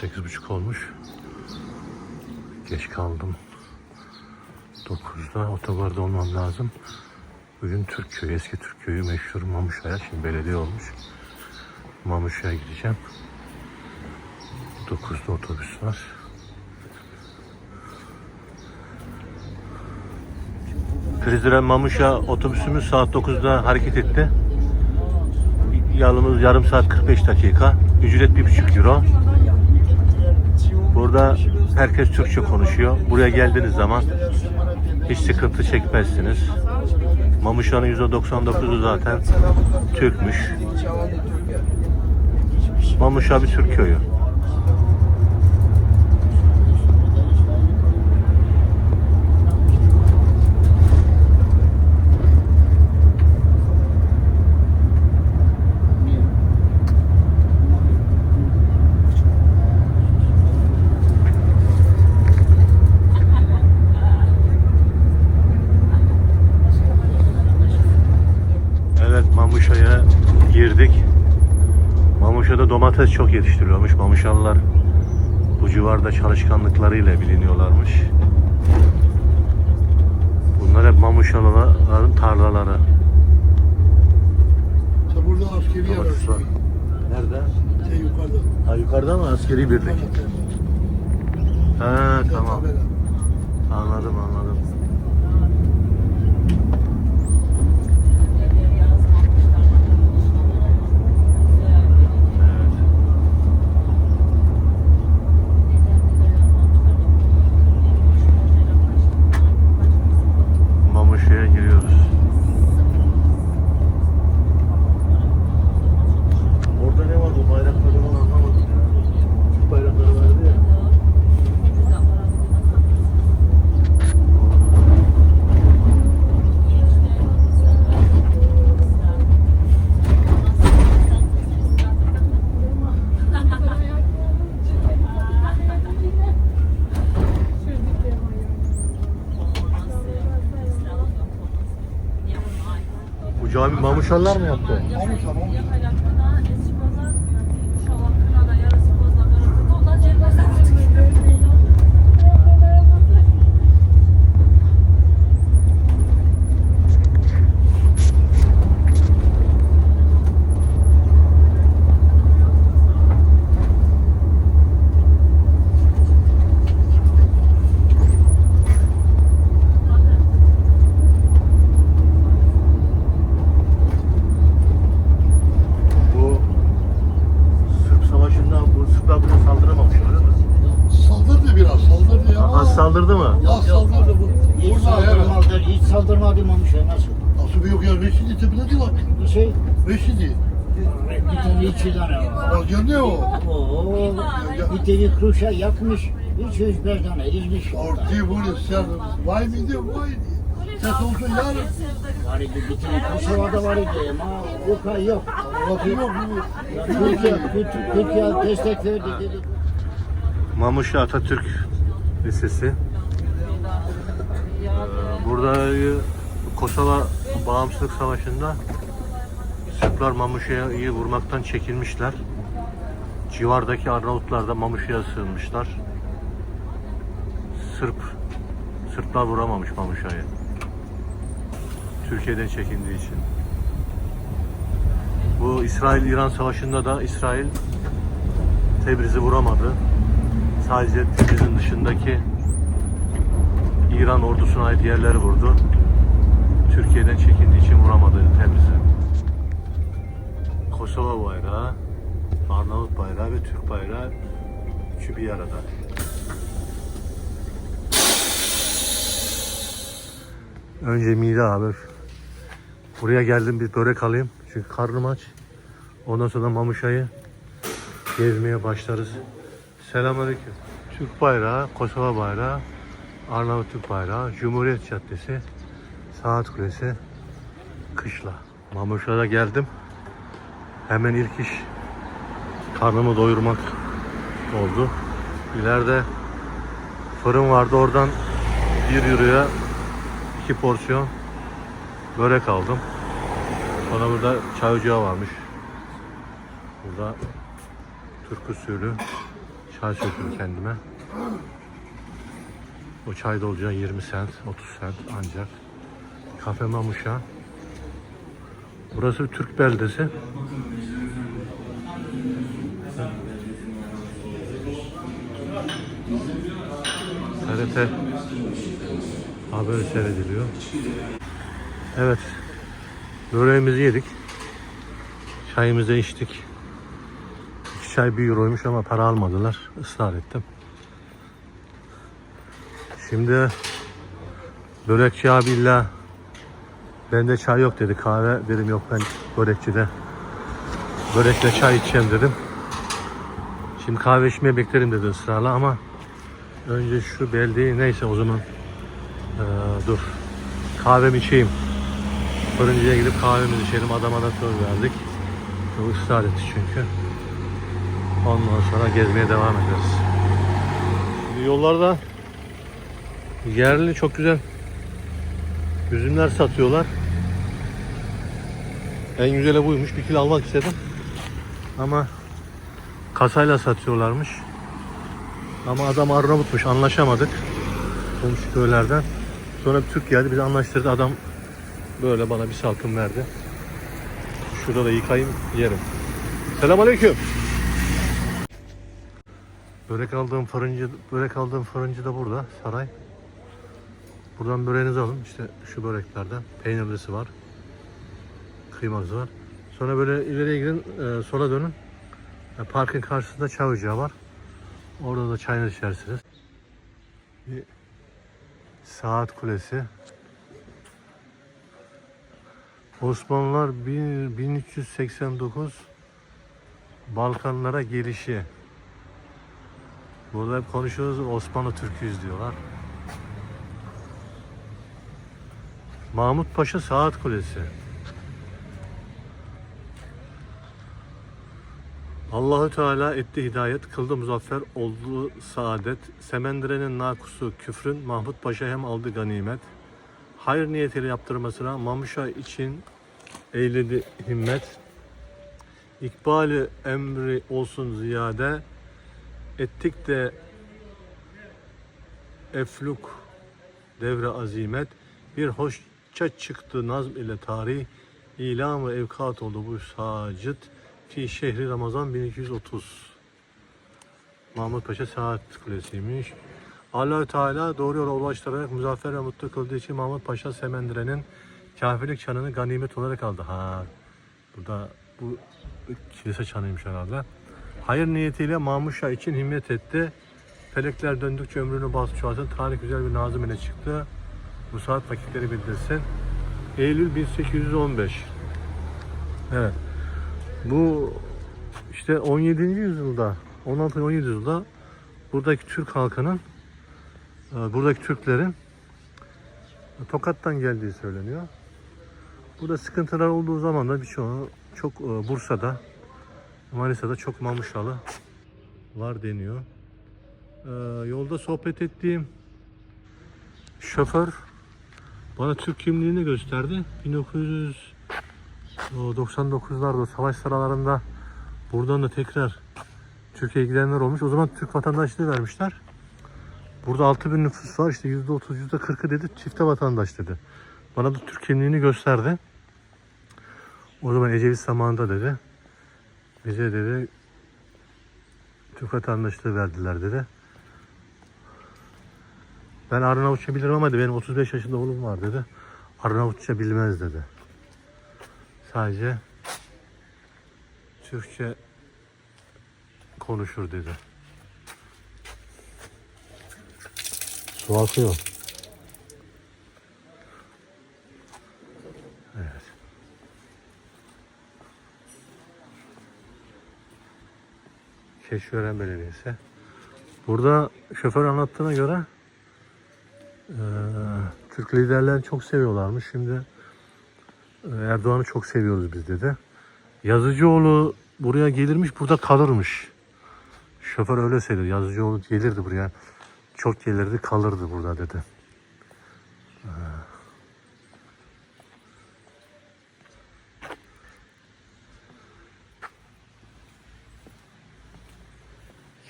sekiz buçuk olmuş. Geç kaldım. 9'da otogarda olmam lazım. Bugün Türkköy, eski Türkköy'ü meşhur Mamuşa'ya, şimdi belediye olmuş. Mamuşa'ya gideceğim. 9'da otobüs var. Prizren Mamuşa otobüsümüz saat 9'da hareket etti. Yalnız yarım saat 45 dakika. Ücret 1,5 euro. Burada herkes Türkçe konuşuyor. Buraya geldiğiniz zaman hiç sıkıntı çekmezsiniz. Mamuşa'nın %99'u zaten Türkmüş. Mamuşa bir Türk köyü. Evet Mamuşa'ya girdik. Domates çok yetiştiriliyormuş. Mamuşalılar bu civarda çalışkanlıklarıyla biliniyorlarmış. Bunlar hep Mamuşalıların tarlaları. Ta burada askeri yer var. Domates var. Nerede? Şey yukarıda. Ha yukarıda mı askeri birlik? Ha tamam. Anladım anladım. Cami Mamuşalılar mı yaptı? Tamam tamam. Bu Sırp Savaşı'nda bu Sırplar buraya saldıramamış öyle mi? Saldırdı biraz saldırdı ya. Az saldırdı mı? Ya saldırdı bu. Hiç Burada evet. saldırmadı, hiç saldırmadı Mamış'a nasıl? Nasıl bir yok ya? Reşidi tepede değil bak. Bir şey, Reşidi. Bir tane iki tane var. Bak ne o? Oo, bir yakmış, üç yüz bir tane ezmiş orada. Ortayı böyle sen vay mıydı vay. Ses olsun yarın. Var idi, bir tane kruşa da var idi ama yok. Bakın yok bu. Ya Türkiye, Türkiye, destek verdi dedi. Mamuşa Atatürk Lisesi. Ee, Burada e, Kosova Bağımsızlık Savaşı'nda Sırplar Mamuşa'yı vurmaktan çekinmişler. Civardaki Arnavutlar da Mamuşa'ya sığınmışlar. Sırp Sırplar vuramamış Mamuşa'yı. Türkiye'den çekindiği için. Bu İsrail-İran Savaşı'nda da İsrail Tebriz'i vuramadı. Sadece Tebriz'in dışındaki İran ordusuna ait yerleri vurdu. Türkiye'den çekindiği için vuramadı Tebriz'i. Kosova bayrağı, Arnavut bayrağı ve Türk bayrağı üçü bir arada. Önce mide abi. Buraya geldim bir börek alayım. Çünkü karnım aç. Ondan sonra Mamuşa'yı gezmeye başlarız. Selamünaleyküm. Türk bayrağı, Kosova bayrağı, Arnavut Türk bayrağı, Cumhuriyet Caddesi, Saat Kulesi, Kışla. Mamuşa'da geldim. Hemen ilk iş karnımı doyurmak oldu. İleride fırın vardı oradan bir euroya iki porsiyon börek aldım. Sonra burada çay ocağı varmış. Burada Türk usulü çay söktüm kendime. O çay da olacağı 20 sent, 30 sent ancak. Kafe Mamuşa. Burası bir Türk beldesi. TRT haber seyrediliyor. Evet. Böreğimizi yedik. Çayımızı içtik. İki çay bir euroymuş ama para almadılar. Israr ettim. Şimdi börekçi abi illa bende çay yok dedi. Kahve dedim yok ben börekçide börekle çay içeceğim dedim. Şimdi kahve içmeye beklerim dedi ısrarla ama önce şu beldeyi neyse o zaman ee, dur kahvemi içeyim. Fırıncıya gidip kahvemizi içelim. Adama da söz verdik. Çok ısrar etti çünkü. Ondan sonra gezmeye devam ederiz. Şimdi yollarda yerli çok güzel üzümler satıyorlar. En güzeli buymuş. Bir kilo almak istedim. Ama kasayla satıyorlarmış. Ama adam Arnavutmuş. Anlaşamadık. Komşu köylerden. Sonra bir Türk geldi. Bizi anlaştırdı. Adam böyle bana bir salkım verdi. Şurada da yıkayayım yerim. Selamünaleyküm. Börek aldığım fırıncı, börek aldığım fırıncı da burada, saray. Buradan böreğinizi alın. İşte şu böreklerden. Peynirlisi var. Kıyması var. Sonra böyle ileriye gidin, e, sola dönün. E, parkın karşısında çay ocağı var. Orada da çayınızı içersiniz. Bir saat kulesi. Osmanlılar bin- 1389 Balkanlara gelişi. Burada hep konuşuyoruz Osmanlı Türküyüz diyorlar. Mahmut Paşa Saat Kulesi. Allahü Teala etti hidayet, kıldı muzaffer, oldu saadet. Semendire'nin nakusu küfrün, Mahmut Paşa hem aldı ganimet. Hayır niyetiyle yaptırmasına Mamuşa için eyledi himmet. İkbali emri olsun ziyade, ettik de efluk devre azimet. Bir hoşça çıktı nazm ile tarih, ilamı evkat oldu bu sacit. Fi şehri Ramazan 1230. Mahmut Paşa Saat Kulesi'ymiş. allah Teala doğru yola ulaştırarak muzaffer ve mutlu kıldığı için Mahmut Paşa Semendire'nin kafirlik çanını ganimet olarak aldı. Ha, burada bu kilise çanıymış herhalde. Hayır niyetiyle Mamuşa için himmet etti. Felekler döndükçe ömrünü bastı çoğalsın. Tarih güzel bir nazım ile çıktı. Bu saat vakitleri bildirsin. Eylül 1815. Evet. Bu işte 17. yüzyılda, 16. 17. yüzyılda buradaki Türk halkının, e, buradaki Türklerin Tokat'tan geldiği söyleniyor. Burada sıkıntılar olduğu zaman da birçoğu çok e, Bursa'da, Manisa'da çok mamuşalı var deniyor. E, Yolda sohbet ettiğim şoför bana Türk kimliğini gösterdi. 1900 o 99'larda savaş sıralarında buradan da tekrar Türkiye'ye gidenler olmuş. O zaman Türk vatandaşlığı vermişler. Burada 6000 nüfus var. İşte %30, %40'ı dedi çifte vatandaş dedi. Bana da Türk kimliğini gösterdi. O zaman Ecevit zamanında dedi. Bize dedi Türk vatandaşlığı verdiler dedi. Ben Arnavutça bilirim ama dedi, benim 35 yaşında oğlum var dedi. Arnavutça bilmez dedi. Sadece Türkçe konuşur dedi. Su akıyor. Evet. Keşveren Belediyesi. Burada şoför anlattığına göre eee, Türk liderlerini çok seviyorlarmış. Şimdi Erdoğan'ı çok seviyoruz biz dedi. Yazıcıoğlu buraya gelirmiş, burada kalırmış. Şoför öyle söyledi. Yazıcıoğlu gelirdi buraya. Çok gelirdi, kalırdı burada dedi. Ee.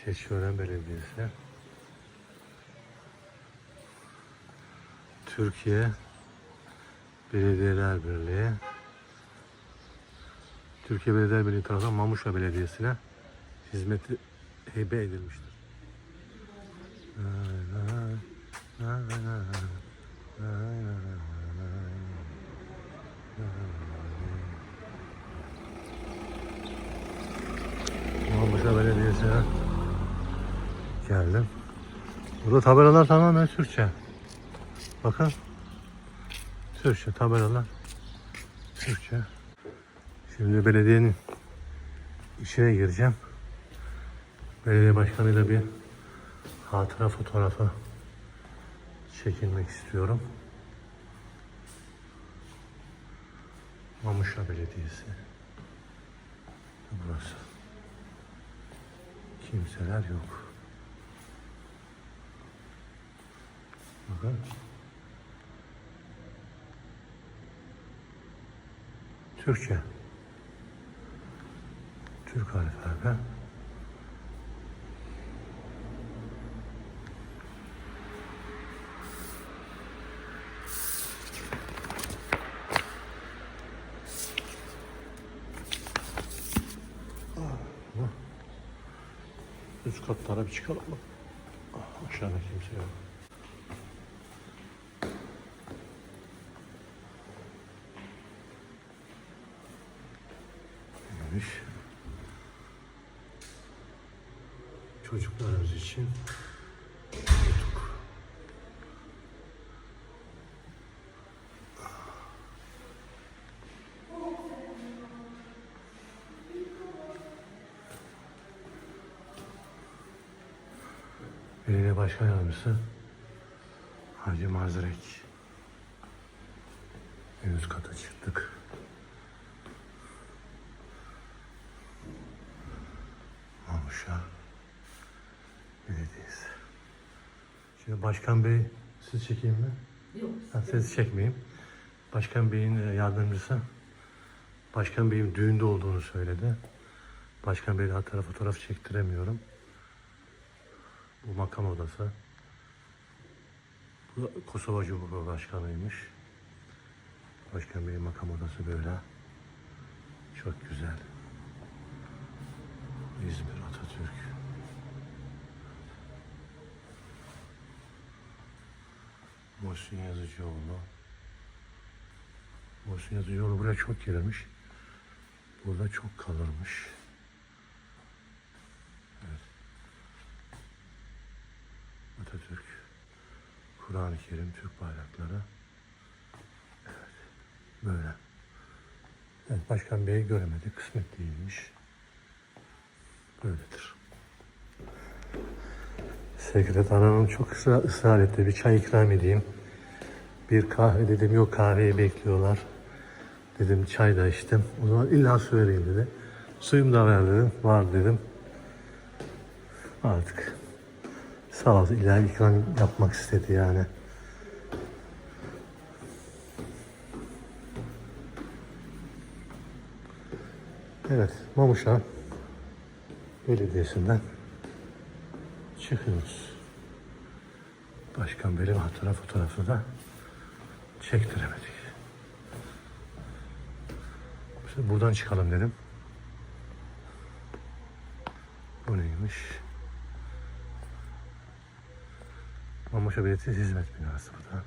Keçiören Belediyesi. Türkiye Belediyeler Birliği. Türkiye Belediyeler Birliği tarafından Mamuşa Belediyesi'ne hizmeti hebe edilmiştir. Mamuşa Belediyesi'ne geldim. Burada tabelalar tamamen Türkçe. Bakın. Türkçe tabelalar. Türkçe. Şimdi belediyenin içine gireceğim. Belediye başkanıyla bir hatıra fotoğrafı çekilmek istiyorum. Mamuşa Belediyesi. Burası. Kimseler yok. Bakın. Türkçe. Türk alfabe. Üst katlara bir çıkalım Aşağıda kimse yok. Neymiş? Çocuklarımız için koltuk. Başkan Yardımcısı Hacı Mazrek. En üst kata çıktık. Mamuşa Belediyesi. Şimdi Başkan Bey siz çekeyim mi? Yok. Ha, sizi çekmeyeyim. Başkan Bey'in e, yardımcısı Başkan Bey'in düğünde olduğunu söyledi. Başkan Bey'le hatta fotoğraf çektiremiyorum. Bu makam odası. Bu Kosova Cumhurbaşkanıymış. Başkan Bey'in makam odası böyle. Çok güzel. İzmir Atatürk. Muhsin Yazıcıoğlu. Muhsin Yazıcıoğlu buraya çok gelirmiş. Burada çok kalırmış. Atatürk. Kur'an-ı Kerim, Türk bayrakları. Evet. Böyle. Evet, Başkan Bey'i göremedik. Kısmet değilmiş. Böyledir. Sekreter Hanım çok ısrar, ısrar etti. Bir çay ikram edeyim. Bir kahve dedim. Yok kahveyi bekliyorlar. Dedim çay da içtim. O zaman illa su vereyim dedi. Suyum da ver dedim. Var dedim. Artık sağ olsun illa ikram yapmak istedi yani. Evet, Mamuşa Belediyesi'nden çıkıyoruz. Başkan benim hatıra fotoğrafı da çektiremedik. Buradan çıkalım dedim. Bu neymiş? Mamuşa Belediyesi Hizmet Binası bu da.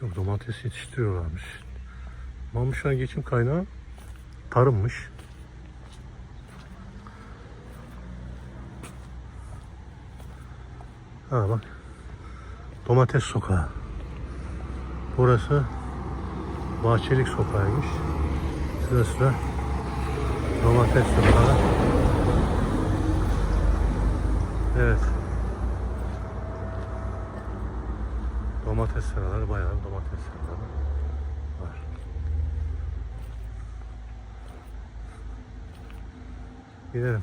Çok domates yetiştiriyorlarmış. Mamuşa'nın geçim kaynağı tarımmış. Ha bak. Domates sokağı. Burası Bahçelik sokağıymış. Şurası da domates sokağı. Evet. Domates sıraları bayağı domates sıraları var. Gidelim.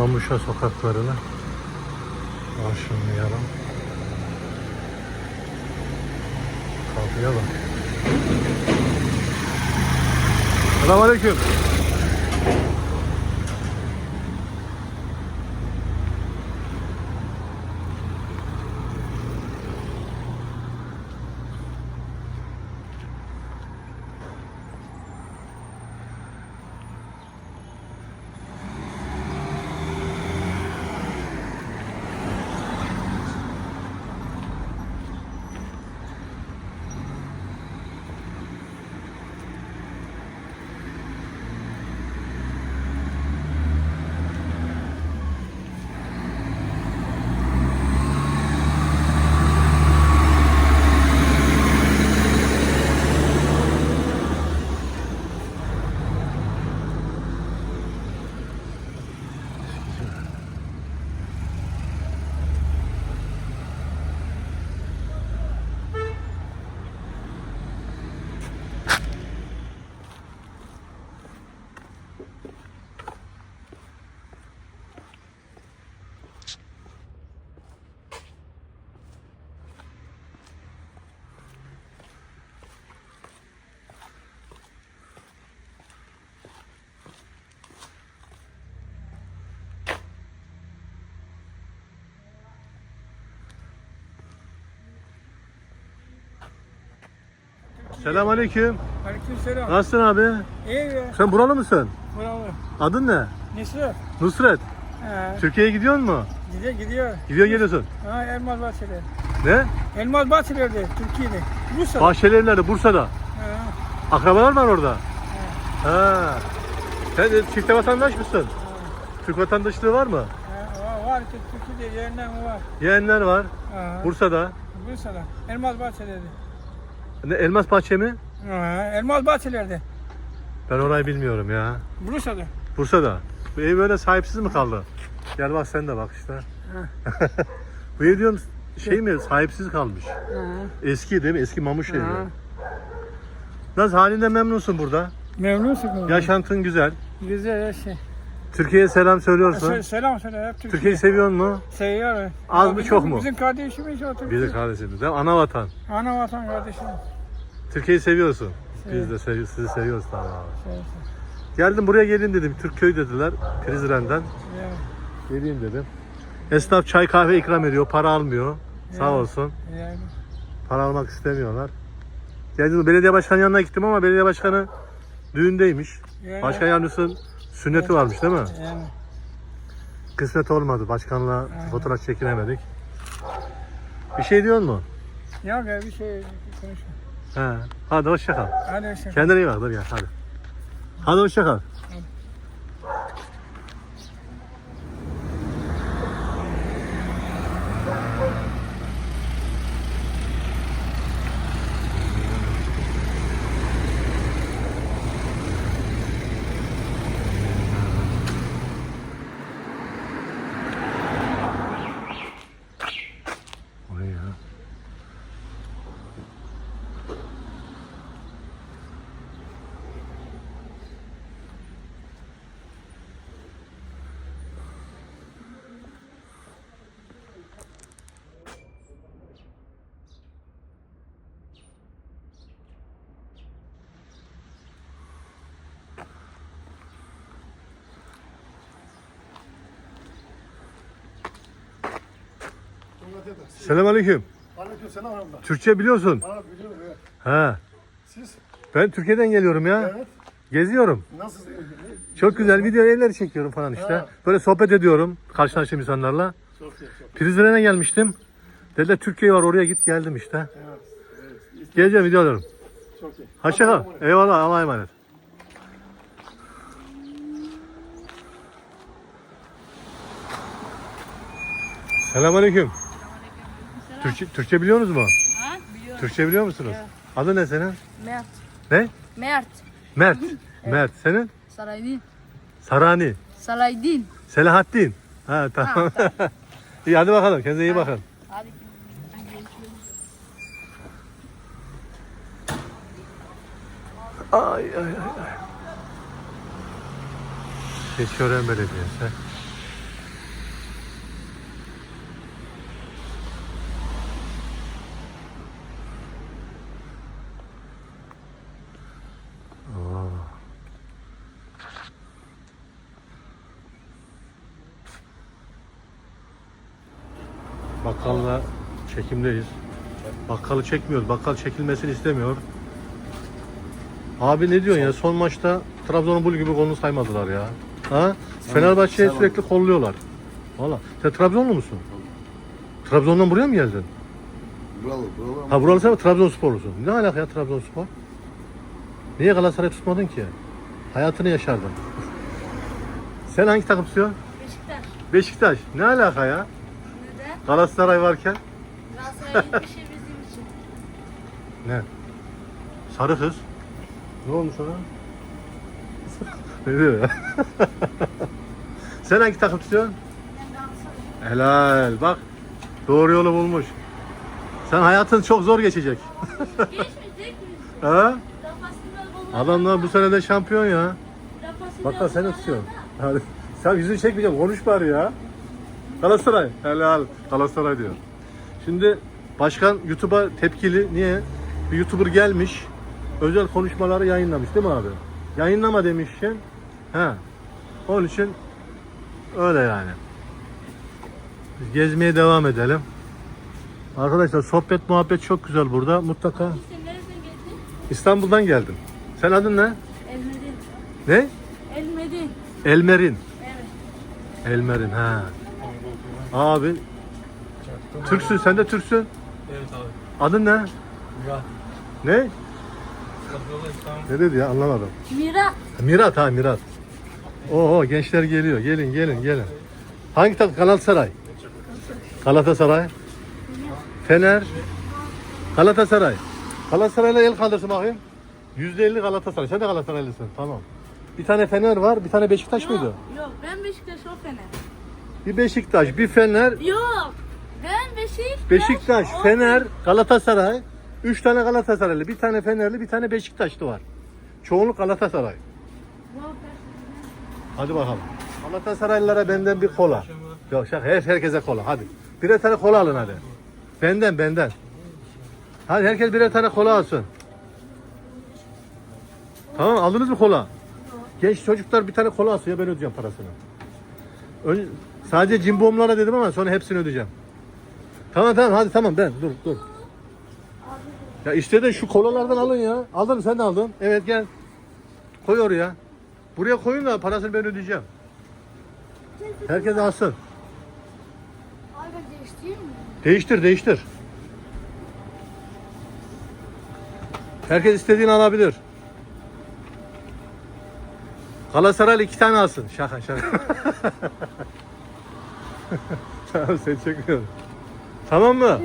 Mamuşa sokaklarını aşınlayalım. Kapıya bak. Selamünaleyküm. Selamünaleyküm. Aleykümselam. Nasılsın abi? İyi. Sen buralı mısın? Bravo. Adın ne? Nusret. Nusret. Ha, Türkiye'ye gidiyor mu? gidiyor gidiyor. Gidiyor geliyorsun. Ha, Elmas Bahçeler. Ne? Elmas Bahçeler'de Türkiye'de. Bursa. Bahçeli nerede? Bursa'da. Ha, Akrabalar var orada. Ha. Sen çifte vatandaş mısın? Türk vatandaşlığı var mı? ha, var, var ki Türkiye'de yerinden var. Yeğenler var. Ha, Bursa'da. Bursa'da. Elmas Bahçeler'de. Ne, Elmas Bahçe mi? Ha, Elmas Bahçeler'de. Ben orayı bilmiyorum ya. Bursa'da. Bursa'da. Bu ev böyle sahipsiz mi kaldı? Gel bak sen de bak işte. Bu ev diyorum şey mi sahipsiz kalmış. Eski değil mi? Eski mamuş evi. Nasıl halinden memnunsun burada? Memnunsun? Yaşantın güzel. Güzel ya şey. Türkiye'ye selam söylüyorsun. Se- selam söyle hep Türkiye. Türkiye'yi seviyor mu? Seviyor. Az Ya mı, bizim- çok mu? Bizim kardeşimiz o Türkiye. De kardeşimiz. değil mi? Ana vatan. Ana vatan kardeşimiz. Türkiye'yi seviyorsun. Biz de sevi- sizi seviyoruz tamam abi. Şey. Geldim buraya gelin dedim. Türkköy dediler. Prizren'den. Ya, Geleyim dedim. Esnaf çay kahve ikram ediyor. Para almıyor. Sağ olsun. yani. Para almak istemiyorlar. Geldim belediye başkanı yanına gittim ama belediye başkanı düğündeymiş. Yani- Başkan yardımcısının sünneti varmış değil mi? Yani. Kısmet olmadı. Başkanla fotoğraf çekinemedik. Bir şey diyor mu? Yok ya bir şey konuşma. He. Hadi hoşça kal. Hadi hoşça kal. Kendine iyi bak. Dur gel hadi. Hadi hoşça kal. Selamünaleyküm. Aleykümselam abla. Türkçe biliyorsun. Ha biliyorum evet. He. Siz? Ben Türkiye'den geliyorum ya. Evet. Geziyorum. Nasıl? Çok güzel video evleri çekiyorum falan işte. Ha. Böyle sohbet ediyorum karşılaştığım insanlarla. Çok iyi çok. Prizren'e gelmiştim. Dediler Türkiye var oraya git geldim işte. Evet. evet. Geleceğim video alıyorum. Çok iyi. Kal. Eyvallah Allah'a emanet. Selamünaleyküm. Türkçe, Türkçe biliyor musunuz mu? Ha? Biliyorum. Türkçe biliyor musunuz? Adı ne senin? Mert. Ne? Mert. Mert. Mert. Senin? Saraydin. Sarani. Salaydin. Selahattin. Ha tamam. iyi hadi bakalım. Kendinize iyi bakın. Hadi. Ay ay ay. ay. Keçiören Belediyesi. Çekimdeyiz. Bakkalı çekmiyoruz. Bakkal çekilmesini istemiyor. Abi ne diyorsun ya? Son maçta Trabzon'un bul gibi golünü saymadılar ya. Ha? Fenerbahçe'yi sürekli kolluyorlar. Valla. Sen Trabzonlu musun? Trabzon'dan buraya mı geldin? Buralı, buralı. Ha buralı sen Trabzonsporlusun. Ne alaka ya Trabzonspor? Niye Galatasaray tutmadın ki? Hayatını yaşardın. Sen hangi takım tutuyorsun? Beşiktaş. Beşiktaş. Ne alaka ya? Neden? Galatasaray varken Galatasaray'ın işi bizim için. ne? Sarı kız. Ne olmuş ona? ne diyor ya? Sen hangi takım tutuyorsun? Ben. Helal. Bak doğru yolu bulmuş. Sen hayatın çok zor geçecek. Geçmeyecek miyiz? Ha? Adamlar bu sene de şampiyon ya. Bak da seni bunlar tutuyorum. da. Hadi. Sen yüzünü çekmeyeceğim. Konuş bari ya. Galatasaray. Helal. Galatasaray diyor. Şimdi başkan YouTube'a tepkili. Niye? Bir YouTuber gelmiş. Özel konuşmaları yayınlamış değil mi abi? Yayınlama demişken. He. Onun için öyle yani. Biz gezmeye devam edelim. Arkadaşlar sohbet muhabbet çok güzel burada. Mutlaka geldin? İstanbul'dan geldim. Sen adın ne? Elmedin. Ne? Elmedin. Elmerin. Evet. Elmerin ha. Abi Türksün sen de Türksün. Evet abi. Adın ne? Murat. Ne? Ne dedi ya anlamadım. Mira. Mirat ha Mirat. Oo gençler geliyor. Gelin gelin gelin. Hangi takım? Galatasaray. Galatasaray. Fener. Galatasaray. Galatasaray'la el kaldırsın bakayım. %50 Galatasaray. Sen de Galatasaraylısın. Tamam. Bir tane Fener var, bir tane Beşiktaş mıydı? Yok, yok. Ben Beşiktaş, o Fener. Bir Beşiktaş, bir Fener, Yok. Beşiktaş. Beşiktaş, Fener, Galatasaray. Üç tane Galatasaraylı, bir tane Fenerli, bir tane Beşiktaşlı var. Çoğunluk Galatasaray. Hadi bakalım. Galatasaraylılara benden bir kola. Yok şaka, her, herkese kola hadi. Birer tane kola alın hadi. Benden benden. Hadi herkes birer tane kola alsın. Tamam aldınız mı kola? Genç çocuklar bir tane kola alsın ya ben ödeyeceğim parasını. Ön, sadece cimbomlara dedim ama sonra hepsini ödeyeceğim. Tamam tamam hadi tamam ben dur dur. Ya işte de şu kolalardan alın ya. Aldın mı sen de aldın. Evet gel. Koy oraya. Buraya koyun da parasını ben ödeyeceğim. Herkes alsın. Abi ben değiştireyim mi? Değiştir değiştir. Herkes istediğini alabilir. Galatasaray iki tane alsın. Şaka şaka. tamam sen çekiyorsun. Tamam mı?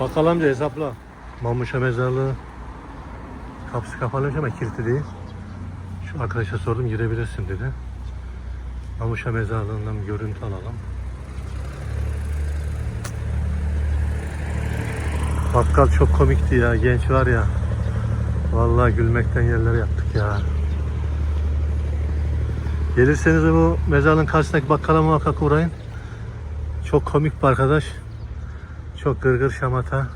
Bakkal amca hesapla. Mamuşa mezarlığı kapısı kapalıymış ama kilitli değil. Şu arkadaşa sordum girebilirsin dedi. Mamuşa mezarlığından bir görüntü alalım. Bakkal çok komikti ya genç var ya. Vallahi gülmekten yerlere yaptık ya. Gelirseniz bu mezarlığın karşısındaki bakkala muhakkak uğrayın. Çok komik bir arkadaş. Çok gırgır şamata.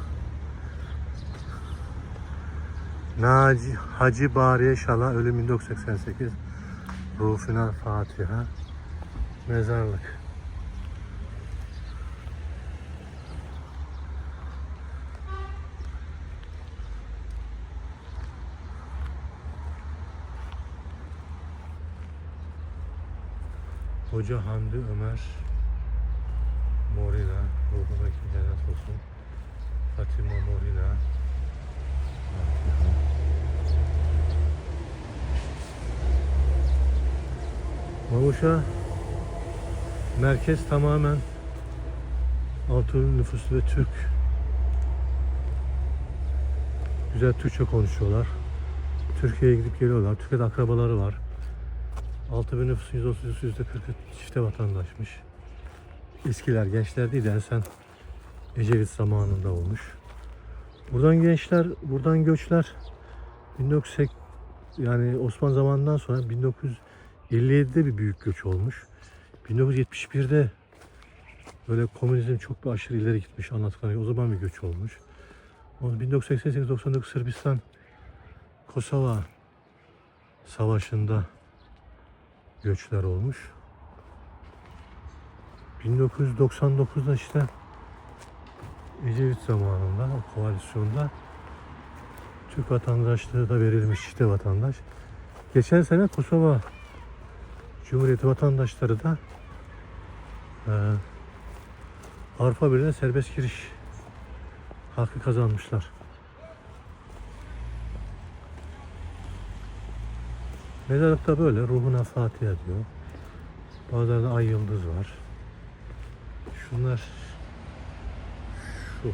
Naci Hacı Bariye Şala ölüm 1988 Ruhuna Fatiha Mezarlık Hoca Hamdi Ömer Morina Ruhuna cennet olsun Fatima Morina Mavuşa merkez tamamen Altın nüfuslu ve Türk. Güzel Türkçe konuşuyorlar. Türkiye'ye gidip geliyorlar. Türkiye'de akrabaları var. 6000 nüfusun %30'u %40'ı çifte vatandaşmış. Eskiler, gençler değil de en sen Ecevit zamanında olmuş. Buradan gençler, buradan göçler 1980 yani Osmanlı zamanından sonra 1957'de bir büyük göç olmuş. 1971'de böyle komünizm çok bir aşırı ileri gitmiş anlattıkları o zaman bir göç olmuş. 1988-99 Sırbistan Kosova Savaşı'nda göçler olmuş. 1999'da işte Ecevit zamanında o koalisyonda Türk vatandaşlığı da verilmiş işte vatandaş. Geçen sene Kosova Cumhuriyeti vatandaşları da e, Avrupa Birliği'ne serbest giriş hakkı kazanmışlar. Mezarlıkta böyle ruhuna Fatiha diyor. Bazılarında ay yıldız var. Şunlar şu.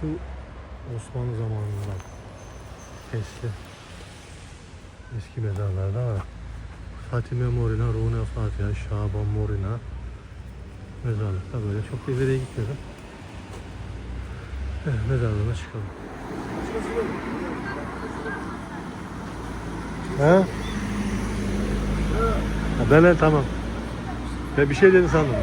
Şu Osmanlı zamanından eski eski mezarlarda var. Fatime Morina, Rune Fatiha, Şaban Morina mezarlıkta böyle çok da ileriye gitmedim. Evet, mezarlığına çıkalım. Ha? Ha ben tamam. Ben bir şey dedin sandım.